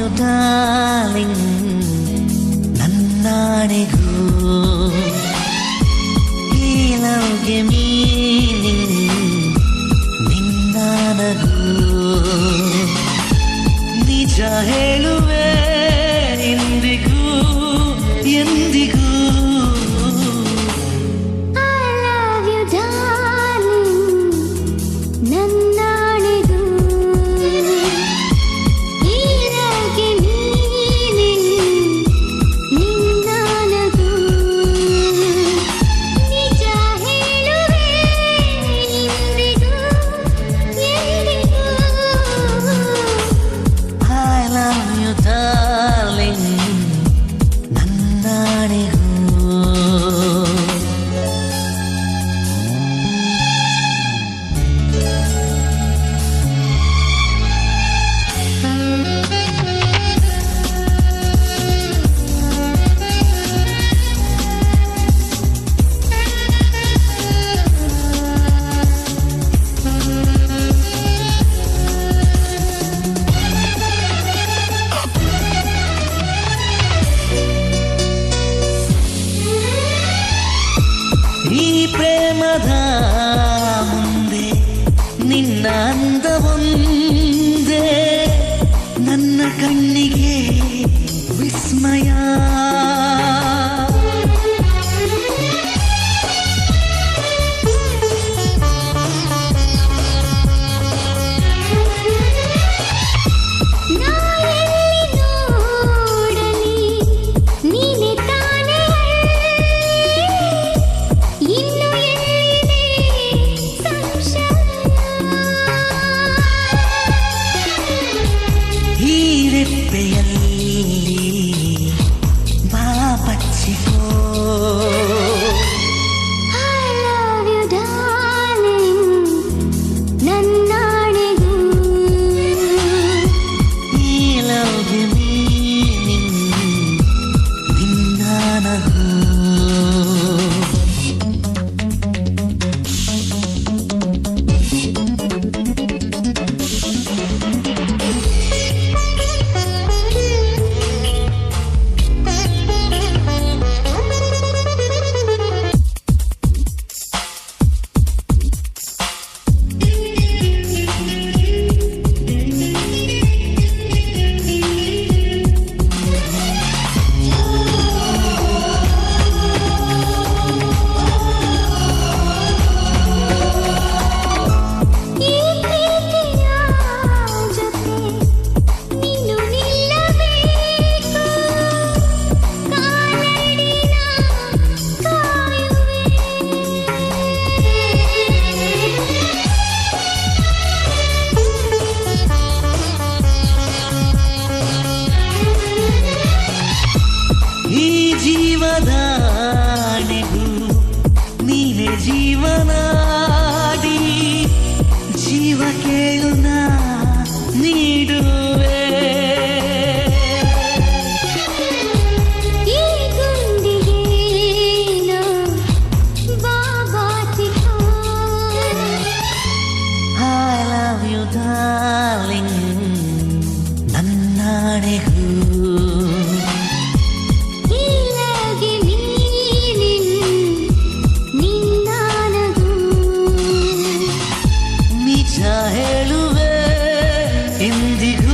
you, darling, nannanigu. He love me. ఈ ప్ರೇಮದ ಮುಂದೆ ನಿನ್ನ ಅಂದವೊಂದು na na ನಿಜ ಹೇಳುವೆ. ಇಂದಿಗೂ